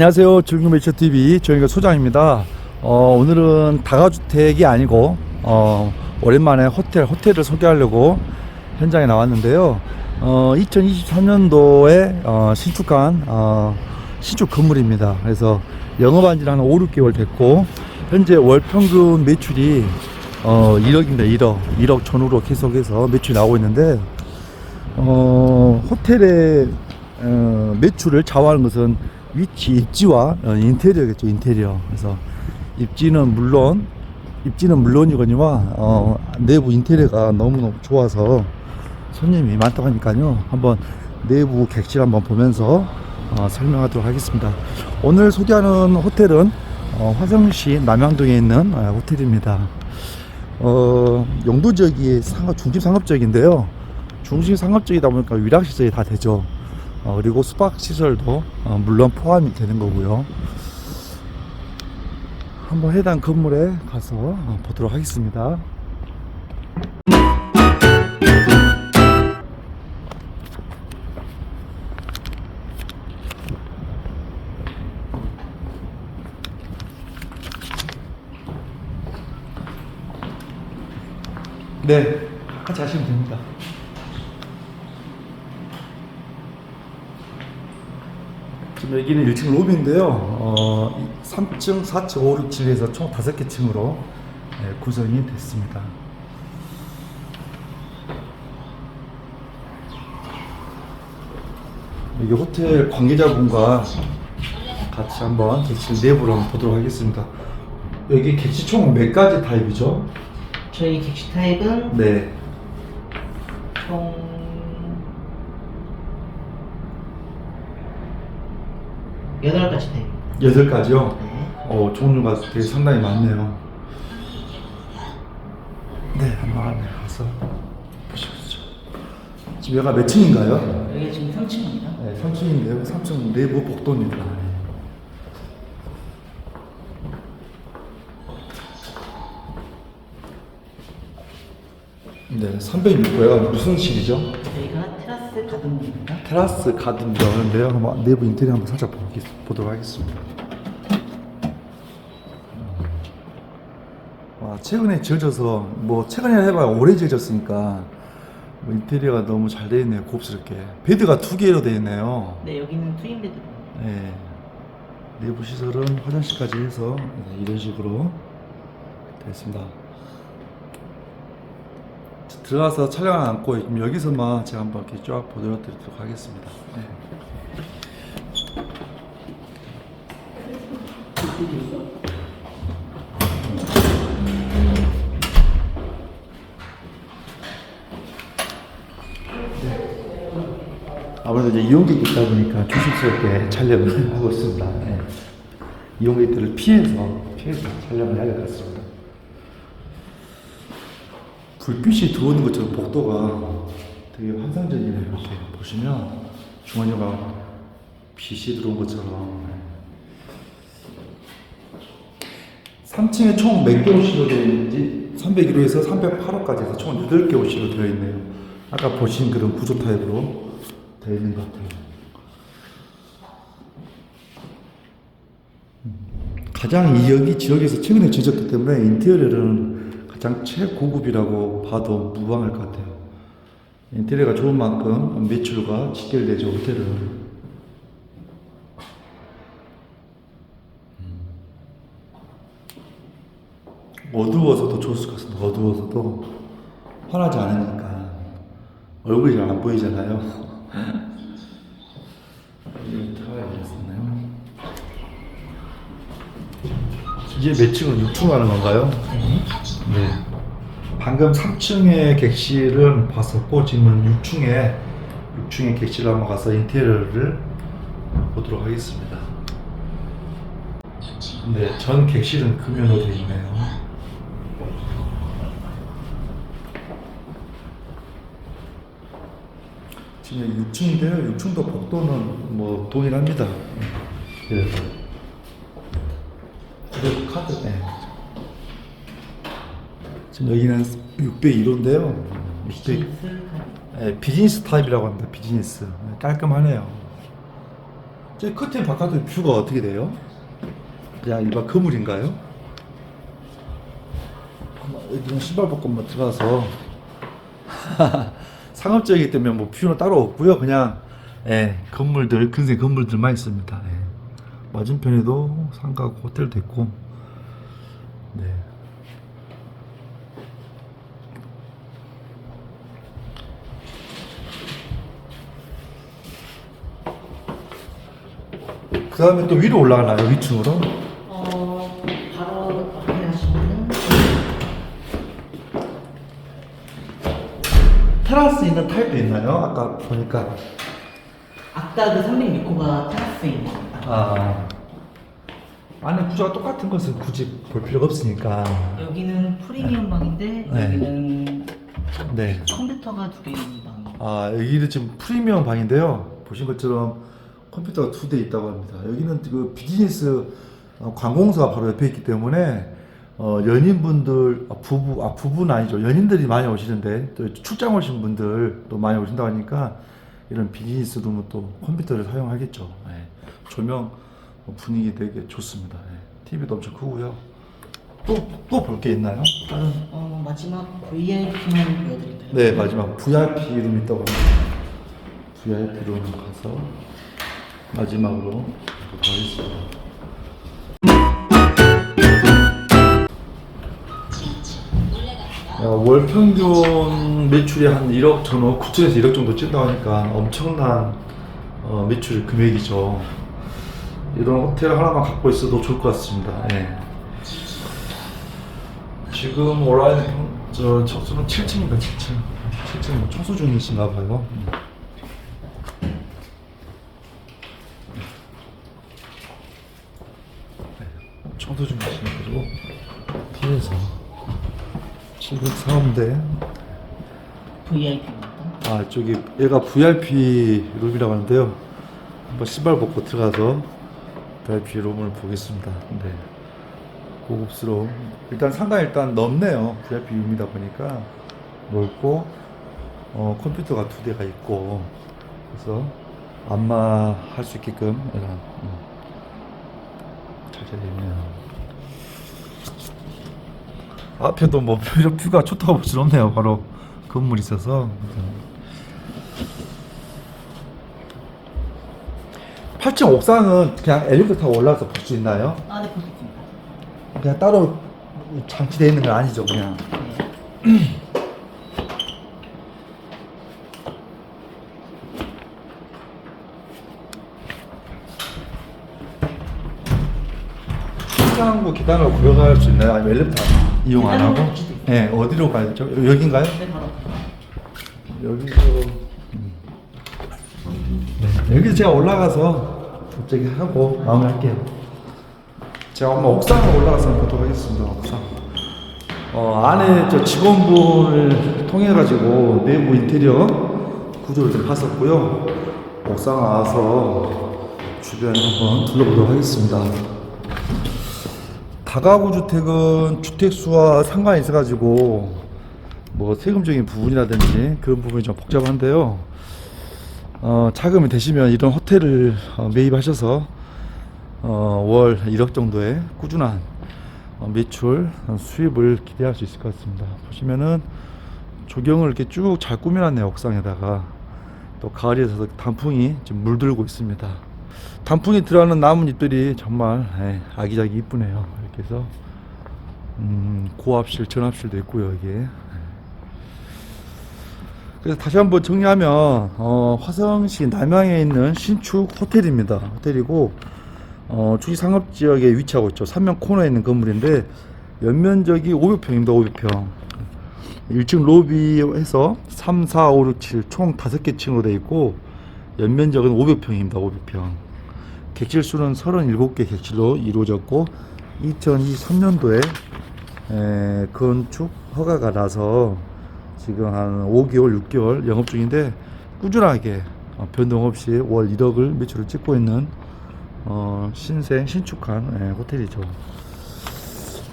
안녕하세요. 즐거운 매체 TV 저희가 소장입니다. 어, 오늘은 다가주택이 아니고 어, 오랜만에 호텔 호텔을 소개하려고 현장에 나왔는데요. 어, 2023년도에 어, 신축한 어, 신축 건물입니다. 그래서 영업한 지는 한 5, 6개월 됐고 현재 월 평균 매출이 어, 1억입니다. 1억. 1억 전후로 계속해서 매출이 나오고 있는데 어, 호텔의 어, 매출을 좌우하는 것은 위치, 입지와 어, 인테리어겠죠, 인테리어. 그래서 입지는 물론 입지는 물론이거니와 어, 내부 인테리어가 너무너무 좋아서 손님이 많다고 하니까요. 한번 내부 객실 한번 보면서 어, 설명하도록 하겠습니다. 오늘 소개하는 호텔은 어, 화성시 남양동에 있는 어, 호텔입니다. 어, 용도 지역이 상업, 중심 상업 지역인데요. 중심 상업 지역이다 보니까 위락 시설이 다 되죠. 어, 그리고 숙박시설도 어, 물론 포함이 되는 거고요. 한번 해당 건물에 가서 어, 보도록 하겠습니다. 네, 같이 하시면 됩니다. 지금 여기는 1층 로비인데요. 어, 3층, 4층, 5, 6, 7에서 총 5개 층으로 네, 구성이 됐습니다. 여기 호텔 관계자분과 같이 한번 객실 내부를 한번 보도록 하겠습니다. 여기 객실 총 몇 가지 타입이죠? 저희 객실 타입은 네. 총 여덟 가지 타입입니다. 여덟 가지요? 네. 어, 종류가 되게 상당히 많네요. 네, 한번 안에 가서 보시죠. 지금 여기가 몇 층인가요? 여기 지금 3층입니다. 네, 3층인데요. 3층 내부 복도입니다. 네, 306호가 무슨 실이죠? 저희가 테라스 가든입니다. 테라스 가든이라고 하는데요. 한번 내부 인테리어 한번 살짝 보겠- 보도록 하겠습니다. 와, 최근에 지어져서 뭐 최근에 해봐야 오래 지어졌으니까 뭐 인테리어가 너무 잘 되어 있네요. 곱스럽게. 베드가 두 개로 되어 있네요. 네, 여기는 트윈 베드룸. 네. 내부 시설은 화장실까지 해서 네, 이런 식으로 되어 있습니다. 들어가서 촬영 안 않고 지금 여기서만 제가 한번 이렇게 쫙 보도록 드리도록 하겠습니다. 네. 아무래도 이제 이용객이 있다 보니까 조심스럽게 촬영을 하고 있습니다. 네. 이용객들을 피해서 피해서 촬영을 해야 될 것 같습니다. 불빛이 들어오는 것처럼 복도가 되게 환상적이네요. 이렇게 보시면 중원이가 빛이 들어온 것처럼 3층에 총 몇개 호실로 되어 있는지 301호에서 308호까지 해서 총 8개 호실로 되어 있네요. 아까 보신 그런 구조 타입으로 되어 있는 것 같아요. 음, 가장 이 여기 지역에서 최근에 지어졌기 때문에 인테리어는 가장 최고급이라고 봐도 무방할 것 같아요. 인테리어가 좋은 만큼 매출과 직결되죠, 호텔은. 어두워서도 좋을 것 같습니다. 어두워서도 환하지 않으니까 얼굴이 잘 안 보이잖아요. 이게 몇 층은 6층 하는 건가요? 네. 방금 3층의 객실은 봤었고 지금은 6층에 6층의 객실 한번 가서 인테리어를 보도록 하겠습니다. 네, 전 객실은 금연으로 되어 있네요. 지금 6층인데요. 6층도 복도는 뭐 동일합니다. 그래서 그리고 카드, 네. 지금 여기는 602호인데요. 600, 비즈니스 타입. 네, 비즈니스 타입이라고 합니다. 비즈니스 깔끔하네요. 저 커튼 바깥의 뷰가 어떻게 돼요? 그냥 일반 그물인가요? 여기는 신발 벗고 한번 들어가서 상업지역이기 때문에 뭐 뷰는 따로 없고요. 그냥 예, 건물들 근생 건물들만 있습니다. 예. 맞은편에도 상가고 호텔도 있고 네. 그 다음에 또 위로 올라가나요? 위층으로? 어, 바로 앞에 하시면은 테라스 있는 타입도 있나요? 아까 보니까 아까 그 306호가 테라스에 있는 아 안에 구조가 똑같은 것은 굳이 볼 필요가 없으니까 여기는 프리미엄 방인데 네. 여기는 네. 컴퓨터가 두 개 있는 방. 아 여기는 지금 프리미엄 방인데요 보신 것처럼 컴퓨터가 두 대 있다고 합니다 여기는 그 비즈니스 어, 관공서가 바로 옆에 있기 때문에 어, 연인분들 아, 부부 아 부부는 아니죠 연인들이 많이 오시는데 또 출장 오신 분들 또 많이 오신다고 하니까 이런 비즈니스 룸은 또 컴퓨터를 사용하겠죠 예. 조명 어, 분위기 되게 좋습니다 TV도 엄청 크고요 또 또 볼 게 있나요? 다른 어, 마지막 VIP만 보여드릴까요? 네 마지막 VIP 룸 있다고 합니다. VIP 룸 가서 마지막으로 보도록 하겠습니다. 야, 월 평균 매출이 한 1억 전후 9천에서 1억 정도 찐다고 하니까 엄청난 어, 매출 금액이죠. 이런 호텔 하나만 갖고 있어도 좋을 것 같습니다. 예. 지금 온라인 평- 저 접수는 7층인가 7층 7층 뭐 청소 중이신가 봐요 청소 중이시가지고 뒤에서. 704호인데 VIP입니다. 아 저기 얘가 VIP 룸이라고 하는데요. 한번 신발 벗고 들어가서 VIP 룸을 보겠습니다. 네. 고급스러운 일단 상가 일단 넓네요. VIP 룸이다 보니까. 넓고 어 컴퓨터가 두 대가 있고. 그래서 안마 할 수 있게끔 이런 음, 잘 되네요 앞에도 뭐 뷰- 뷰가 좋다고 볼 수는 없네요 바로 건물이 있어서 8층 옥상은 그냥 엘리베이터 타고 올라가서 볼 수 있나요? 아, 네, 볼수 있습니다. 그냥 따로 장치되어 있는 건 아니죠 그냥 네. 신상구 계단으로 걸어갈 수 있나요? 아니면 엘리베이터 이용 안 하고? 네 어디로 가야 죠 여긴가요? 네, 바로. 여기서 음. 네, 여기 제가 올라가서 갑자기 하고 마무리할게요. 제가 한번 옥상에 올라가서 보도록 하겠습니다. 옥상. 어, 안에 저 직원분을 통해 가지고 내부 인테리어 구조를 좀 봤었고요. 옥상 와서 주변 한번 둘러보도록 하겠습니다. 다가구 주택은 주택 수와 상관이 있어가지고 뭐 세금적인 부분이라든지 그런 부분이 좀 복잡한데요. 어, 자금이 되시면 이런 호텔을 어, 매입하셔서 어, 월 1억 정도의 꾸준한 어, 매출 어, 수입을 기대할 수 있을 것 같습니다. 보시면은 조경을 이렇게 쭉 잘 꾸며놨네요 옥상에다가 또 가을이라서 단풍이 지금 물들고 있습니다. 단풍이 들어가는 나뭇잎들이 정말 예, 아기자기 이쁘네요. 이렇게 해서 음, 고압실, 전압실도 있고요 여기에. 그래서 다시 한번 정리하면 어, 화성시 남양에 있는 신축 호텔입니다. 호텔이고 어, 주시 상업 지역에 위치하고 있죠. 삼면 코너에 있는 건물인데 연면적이 500평입니다. 500평. 1층 로비에서 3, 4, 5, 6, 7 총 5개 층으로 되어 있고 연면적은 500평입니다. 500평. 객실 수는 37개 객실로 이루어졌고 2023년도에 에, 건축 허가가 나서 지금 한 5개월, 6개월 영업 중인데 꾸준하게 어, 변동 없이 월 1억을 매출을 찍고 있는 어, 신생 신축한 예, 호텔이죠.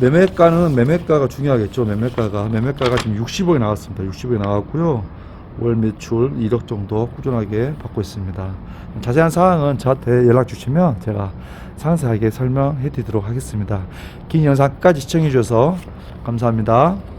매매가는 매매가가 중요하겠죠. 매매가가 매매가가 지금 60억이 나왔습니다. 60억이 나왔고요. 월 매출 1억 정도 꾸준하게 받고 있습니다. 자세한 사항은 저한테 연락 주시면 제가 상세하게 설명해 드리도록 하겠습니다. 긴 영상까지 시청해 주셔서 감사합니다.